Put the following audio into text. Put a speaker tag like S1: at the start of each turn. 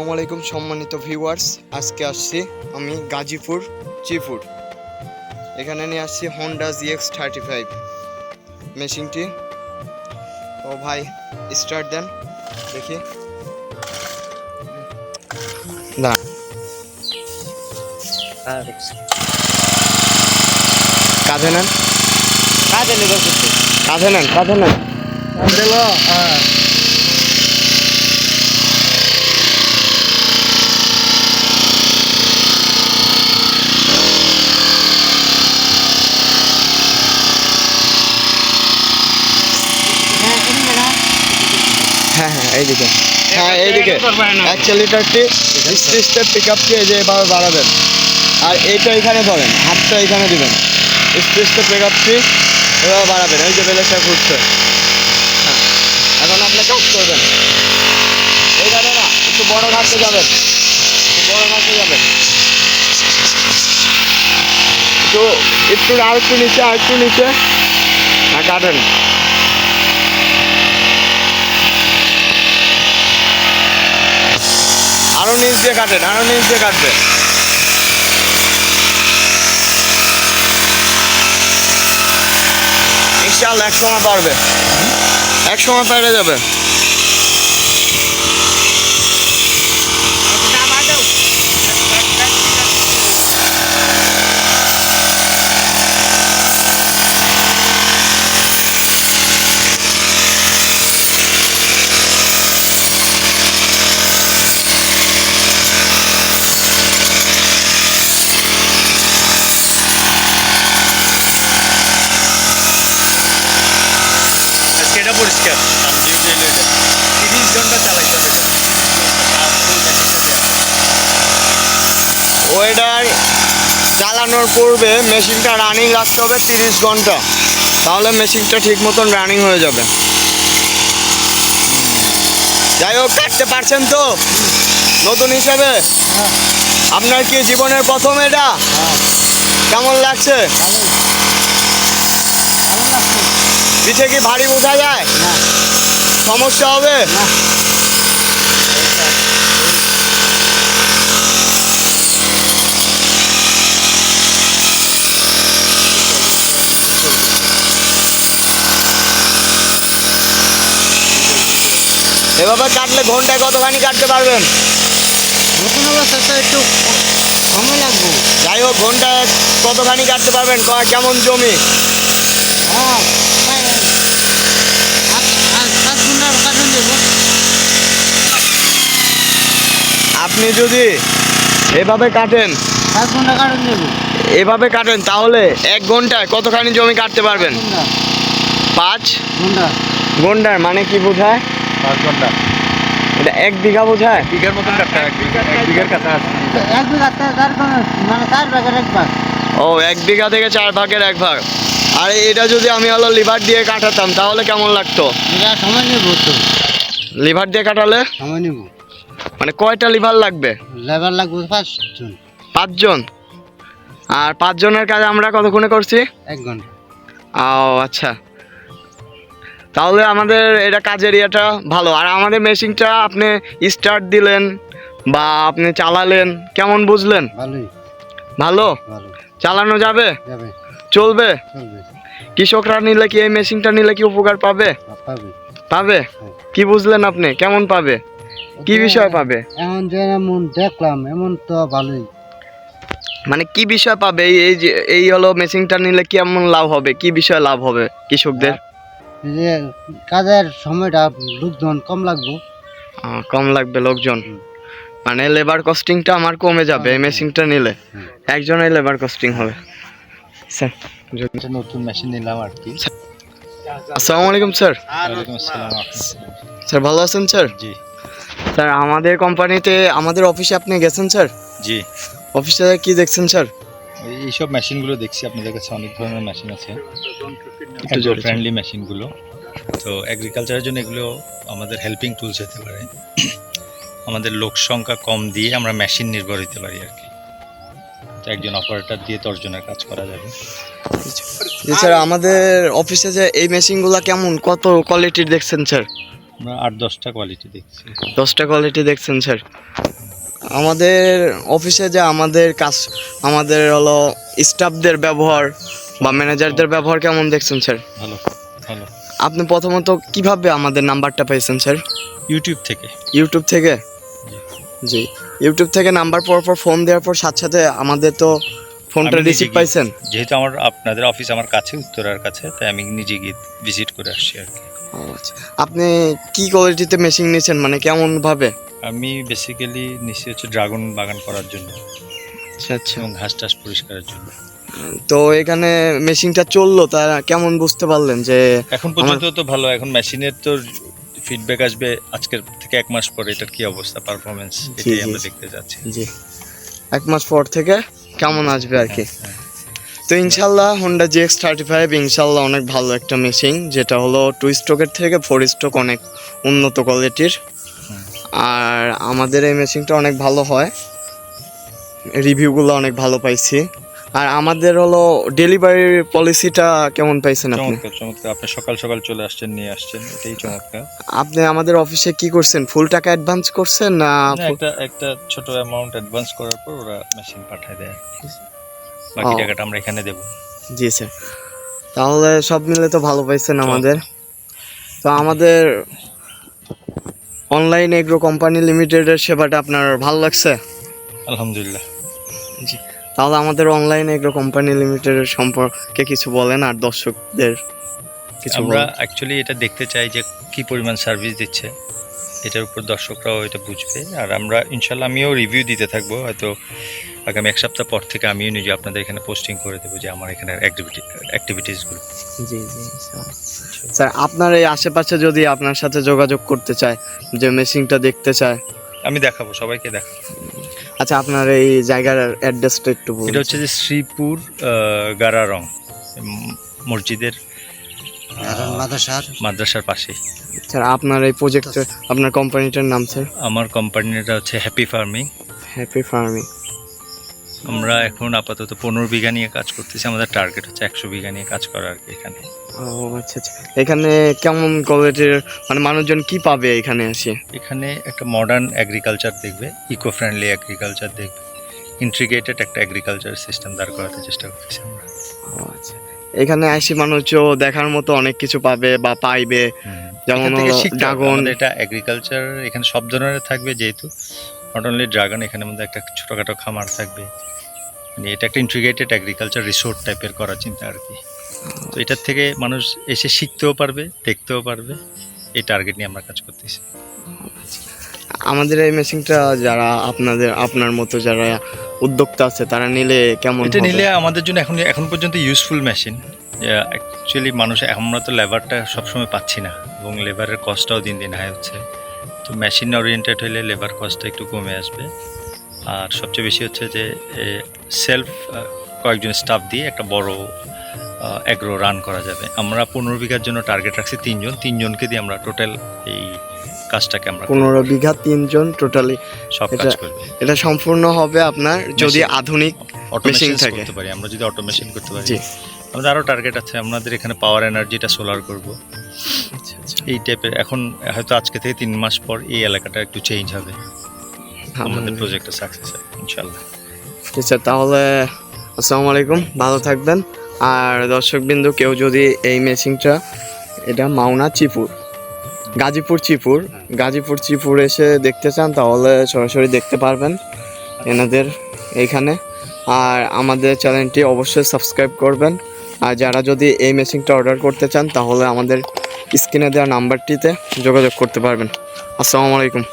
S1: আসসালামু আলাইকুম সম্মানিত ভিউয়ার্স আজকে আসছি আমি গাজীপুর চিপুর। এখানে নিয়ে আসছি হন্ডা জিএক্স থার্টি ফাইভ মেশিনটি ও ভাই স্টার্ট দেন দেখি। না কাঁধে নেন।
S2: লেবার করতে
S1: কাঁধে নেন কাঁধে নেন।
S2: হ্যাঁ।
S1: হ্যাঁ এইদিকে। হ্যাঁ এইদিকে অ্যাক্সেলিটারটি স্ট্রেসটার পিক আপটি এই যে এভাবে বাড়াবেন। আর এইটা এখানে ধরেন হাতটা এখানে দিবেন। স্ট্রেসটা পিক আপটি এভাবে বাড়াবেন। এই যে বেলেসটা ঘুরছে। হ্যাঁ এখন আপনি কাজ করবেন। এইখানে না একটু বড় ঘাটতে যাবেন। একটু বড় ঘাটতে যাবেন। একটু একটু আর একটু নিচে আর একটু নিচে। হ্যাঁ কাটেন। নিচ দিয়ে কাটেন আরও নিচ দিয়ে কাটবে। ইনশাল্লাহ এক সময় পারবে। এক সময় পেরে যাবে। চালানোর পূর্বে মেশিনটা রানিং রাখতে হবে তিরিশ ঘণ্টা। তাহলে মেশিনটা ঠিক মতন রানিং হয়ে যাবে। যাই হোক কাটতে পারছেন তো? নতুন হিসাবে? আপনার কি জীবনের প্রথম এটা? কেমন লাগছে? পিঠে কি ভারী বোঝা যায়? সমস্যা হবে? এভাবে কাটলে ঘন্টায় কতখানি কাটতে পারবেন?
S2: নতুন অবস্থা একটু সময় লাগবে।
S1: যাই হোক ঘন্টায় কতখানি কাটতে পারবেন? কেমন জমি?
S2: হ্যাঁ
S1: আপনি যদি এভাবে কাটেন এভাবে কাটেন তাহলে এক ঘন্টায় কতখানি জমি কাটতে পারবেন? পাঁচ
S2: ঘণ্টা।
S1: ঘণ্টার মানে কি বোঝায়?
S2: পাঁচ ঘণ্টা
S1: এটা এক বিঘা বোঝায়?
S2: বিঘার মতন কাটতে এক বিঘার কাছে এক বিঘা মানে চার ভাগের এক ভাগ।
S1: ও এক বিঘা থেকে চার ভাগের এক ভাগ। আর এটা যদি আমি হলো লিভার দিয়ে কাটাতাম তাহলে কেমন লাগতো?
S2: এটা সময় নেব তো
S1: লিভার দিয়ে কাটালে?
S2: সময় নেব
S1: মানে কয়টা লিভার লাগবে?
S2: লেবার লাগবে পাঁচজন।
S1: পাঁচজন? আর পাঁচজনের কাজ আমরা কতক্ষণে করছি?
S2: এক ঘণ্টা।
S1: ও আচ্ছা। তাহলে আমাদের এটা কাজের ইয়েটা ভালো। আর আমাদের মেশিনটা আপনি স্টার্ট দিলেন বা আপনি চালালেন কেমন বুঝলেন? ভালো? চালানো যাবে? চলবে? কৃষকরা নিলে কি এই মেশিনটা নিলে কি উপকার পাবে?
S2: পাবে। হ্যাঁ।
S1: কি বুঝলেন আপনি? কেমন পাবে? কি বিষয় পাবে?
S2: এমন যে এমন দেখলাম এমন তো ভালোই।
S1: মানে কি বিষয় পাবে? এই এই যে এই হলো মেশিনটা নিলে কেমন লাভ হবে? কি বিষয় লাভ হবে কৃষকদের?
S2: যে কাজের সময়টা লোকজন কম লাগবে।
S1: কম লাগবে লোকজন? মানে লেবার কস্টিংটা আমার কমে যাবে এই মেশিনটা নিলে।
S2: হুম।
S1: একজনের লেবার কস্টিং হবে। স্যার। যদি-
S2: নতুন মেশিন নিলাম আর কি।
S1: আসসালামু আলাইকুম স্যার।
S2: ওয়ালাইকুম আসসালাম।
S1: স্যার ভালো আছেন স্যার?
S2: জি।
S1: স্যার আমাদের কোম্পানিতে আমাদের অফিসে আপনি গেছেন স্যার?
S3: জি।
S1: অফিসে কি দেখছেন স্যার?
S3: এইসব মেশিনগুলো দেখছি আপনাদের কাছে অনেক ধরনের মেশিন আছে।
S1: একটু
S3: ফ্রেন্ডলি মেশিনগুলো তো এগ্রিকালচারের জন্য এগুলো আমাদের হেল্পিং টুলস হতে পারে। আমাদের লোক সংখ্যা কম দিয়ে আমরা মেশিন নির্ভর হতে পারি আর কি। একজন অপারেটর দিয়ে দশজনের কাজ করা যাবে।
S1: স্যার আমাদের অফিসে যে এই মেশিনগুলো কেমন? কত কোয়ালিটির দেখছেন স্যার
S3: আমরা আট দশটা কোয়ালিটি দেখছি।
S1: দশটা কোয়ালিটি দেখছেন স্যার আমাদের অফিসে যে আমাদের কাজ আমাদের হলো স্টাফদের ব্যবহার বা ম্যানেজারদের ব্যবহার কেমন দেখছেন স্যার?
S3: ভালো ভালো।
S1: আপনি প্রথমত কীভাবে আমাদের নাম্বারটা পেয়েছেন স্যার?
S3: ইউটিউব থেকে।
S1: ইউটিউব থেকে? জি। ইউটিউব থেকে নাম্বার পর পর ফোন দেওয়ার পর সাথে সাথে আমাদের তো ফোনটা রিসিভ পাইছেন?
S3: যেহেতু আমার আপনাদের অফিস আমার কাছে উত্তরার কাছে তাই আমি নিজে গিয়ে ভিজিট করে আসছি আর কি।
S1: আচ্ছা। আপনি কি কোয়ালিটিতে মেশিন নিয়েছেন মানে কেমন ভাবে
S3: আমি বেসিক্যালি নিশ্চয় হচ্ছে ড্রাগন বাগান করার জন্য
S1: আচ্ছা আচ্ছা।
S3: এবং ঘাস টাস পরিষ্কারের জন্য।
S1: তো এখানে মেশিনটা চলল তা কেমন বুঝতে পারলেন যে
S3: এখন পর্যন্ত তো ভালো এখন মেশিনের তো ফিডব্যাক আসবে আজকের থেকে এক মাস পরে এটার কি অবস্থা পারফরমেন্স এটাই আমরা দেখতে যাচ্ছি।
S1: জি। এক মাস পর থেকে কেমন আসবে আর কি।
S3: হ্যাঁ,
S1: তো ইনশাল্লাহ Honda G X thirty five ইনশাল্লাহ অনেক ভালো একটা মেশিন যেটা হলো টু স্ট্রোকের থেকে ফোর স্ট্রোক অনেক উন্নত কোয়ালিটির আর আমাদের এই মেশিনটা অনেক ভালো হয়। রিভিউগুলো অনেক ভালো পাইছি। আর আমাদের হলো ডেলিভারির পলিসিটা কেমন পাইছেন আপনি?
S3: চমৎকার চমৎকার। আপনি সকাল সকাল চলে আসছেন নিয়ে আসছেন এটাই চমৎকার।
S1: আপনি আমাদের অফিসে কি করছেন? ফুল টাকা অ্যাডভান্স করছেন না
S3: না, একটা একটা ছোট অ্যামাউন্ট অ্যাডভান্স করার পর ওরা মেশিন পাঠায় দেয় বাকি
S1: ও।
S3: টাকাটা আমরা এখানে দেবো।
S1: জি স্যার তাহলে সব মিলে তো ভালো পাইছেন আমাদের। তো আমাদের অনলাইন এগ্রো কোম্পানি লিমিটেডের সেবাটা আপনার ভালো লাগছে?
S3: আলহামদুলিল্লাহ।
S1: তাহলে আমাদের অনলাইন এগ্রো কোম্পানি লিমিটেডের সম্পর্কে কিছু বলেন আর দর্শকদের কিছু
S3: আমরা অ্যাকচুয়ালি এটা দেখতে চাই যে কি পরিমাণ সার্ভিস দিচ্ছে। এটার উপর দর্শকরাও এটা বুঝবে। আর আমরা ইনশাল্লাহ আমিও রিভিউ দিতে থাকব। হয়তো আগামী এক সপ্তাহ পর থেকে আমিও নিজে আপনাদের এখানে পোস্টিং করে দেবো যে আমার এখানে অ্যাক্টিভিটি অ্যাক্টিভিটিসগুলো
S1: জি জি স্যার। স্যার আপনার এই আশেপাশে যদি আপনার সাথে যোগাযোগ করতে চায় যে মেশিনটা দেখতে চায়।
S3: আমি দেখাবো সবাইকে দেখাবো।
S1: আচ্ছা আপনার এই জায়গার অ্যাড্রেসটা একটু বলুন।
S3: এটা হচ্ছে যে শ্রীপুর গারারং মসজিদের
S2: মাদ্রাসার
S3: মাদ্রাসার পাশে
S1: স্যার আপনার এই প্রজেক্টের আপনার কোম্পানিটার নাম স্যার?
S3: আমার কোম্পানিটা হচ্ছে হ্যাপি ফার্মিং
S1: হ্যাপি ফার্মিং
S3: আমরা এখন আপাতত পনেরো বিঘা নিয়ে কাজ করতেছি আমাদের টার্গেট হচ্ছে একশো বিঘা নিয়ে কাজ করা আর কি এখানে।
S1: ও আচ্ছা আচ্ছা। এখানে কেমন কোয়ালিটির মানে মানুষজন কি পাবে এখানে এসে?
S3: এখানে একটা মডার্ন এগ্রিকালচার দেখবে ইকো ফ্রেন্ডলি এগ্রিকালচার দেখবে। ইন্ট্রিগেটেড একটা এগ্রিকালচার সিস্টেম দাঁড় করাতে চেষ্টা করতেছি আমরা।
S1: ও আচ্ছা। এখানে আসি মানুষ দেখার মতো অনেক কিছু পাবে বা পাইবে। যেমন। ড্রাগন।
S3: এটা এগ্রিকালচার এখানে সব ধরনের থাকবে যেহেতু। নট অনলি ড্রাগন এখানে মধ্যে একটা ছোটোখাটো খামার থাকবে। মানে এটা একটা ইন্ট্রিগেটেড এগ্রিকালচার রিসোর্ট টাইপের করার চিন্তা আর কি। তো এটার থেকে মানুষ এসে শিখতেও পারবে দেখতেও পারবে। এই টার্গেট নিয়ে আমরা কাজ করতেছি।
S1: আমাদের এই মেশিনটা যারা আপনাদের আপনার মতো যারা উদ্যোক্তা আছে তারা নিলে কেমন
S3: এটা নিলে আমাদের জন্য এখন এখন পর্যন্ত ইউজফুল মেশিন অ্যাকচুয়ালি মানুষ আমরা তো লেবারটা সবসময় পাচ্ছি না এবং লেবারের কস্টটাও দিন দিন হাই হচ্ছে। তো মেশিন ওরিয়েন্টেড হলে লেবার কস্টটা একটু কমে আসবে। আর সবচেয়ে বেশি হচ্ছে যে সেলফ কয়েকজন স্টাফ দিয়ে একটা বড় অ্যাগ্রো রান করা যাবে। আমরা পনেরো বিঘার জন্য টার্গেট রাখছি তিনজন। তিনজনকে দিয়ে আমরা টোটাল এই কাজটাকে আমরা
S1: পনেরো বিঘা তিনজন টোটালি
S3: সব কাজ করবে।
S1: এটা সম্পূর্ণ হবে আপনার যদি আধুনিক
S3: অটোমেশন। করতে পারি। আমরা যদি অটোমেশন করতে পারি। আমাদের আরও টার্গেট আছে। আমাদের এখানে পাওয়ার এনার্জিটা সোলার করব।
S1: আচ্ছা আচ্ছা।
S3: এই টাইপের এখন হয়তো আজকে থেকে তিন মাস পর এই এলাকাটা একটু চেঞ্জ হবে। আমাদের প্রজেক্টটা সাকসেস হবে ইনশাল্লাহ
S1: ঠিক আছে তাহলে আসসালামু আলাইকুম। ভালো থাকবেন। আর দর্শকবিন্দু, কেউ যদি এই মেশিনটা, এটা মাওনা চিপুর, গাজীপুর চিপুর গাজীপুর চিপুর এসে দেখতে চান, তাহলে সরাসরি দেখতে পারবেন এনাদের এইখানে আর আমাদের চ্যানেলটি অবশ্যই সাবস্ক্রাইব করবেন। আর যারা যদি এই মেশিনটা অর্ডার করতে চান, তাহলে আমাদের স্ক্রিনে দেওয়া নাম্বারটিতে যোগাযোগ করতে পারবেন। আসসালামু আলাইকুম।